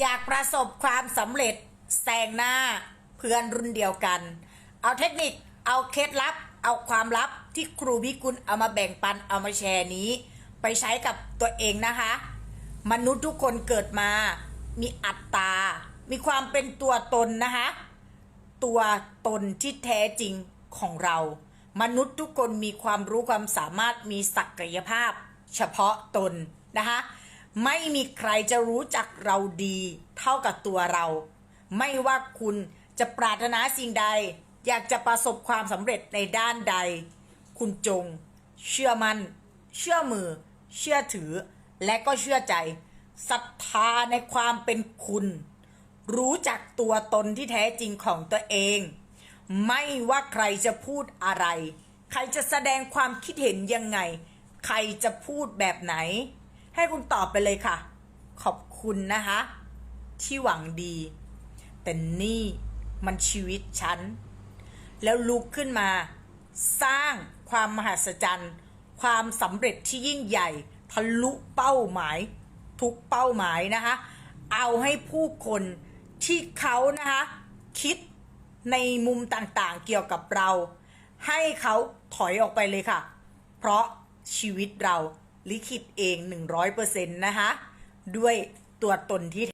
อยากประสบความสำเร็จแซงหน้าเพื่อนรุ่นเดียวกัน เอาเทคนิค เอาเคล็ดลับ เอาความลับที่ครูพิกุลเอามาแบ่งปันเอามาแชร์นี้ ไปใช้กับตัวเองนะคะ มนุษย์ทุกคนเกิดมา มีอัตตา มีความเป็นตัวตนนะคะ ตัวตนที่แท้จริงของเรา มนุษย์ทุกคนมีความรู้ความสามารถมีศักยภาพ เฉพาะตนนะคะ ไม่มีใครจะรู้จักเราดีเท่ากับตัวเรา ไม่ว่าคุณจะปรารถนาสิ่งใด อยากจะประสบความสำเร็จในด้านใด คุณจง เชื่อมัน่น เชื่อมือ เชื่อถือ และก็เชื่อใจศรัทธาในความเป็นคุณ รู้จักตัวตนที่แท้จริงของตัวเอง ไม่ว่าใครจะพูดอะไร ใครจะแสดงความคิดเห็นยังไง ใครจะพูดแบบไหน ให้คุณตอบไปเลยค่ะ ขอบคุณนะคะ ที่หวังดี แต่นี่มันชีวิตฉัน แล้วลุกขึ้นมา สร้างความมหัศจรรย์ ความสำเร็จที่ยิ่งใหญ่ ทะลุเป้าหมาย ทุกเป้าหมายนะคะ เอาให้ผู้คนที่เขานะคะ คิดในมุมต่างๆเกี่ยวกับเรา ให้เขาถอยออกไปเลยค่ะ เพราะชีวิตเรา ลิขิตเอง 100%นะคะ ด้วยตัวตนที่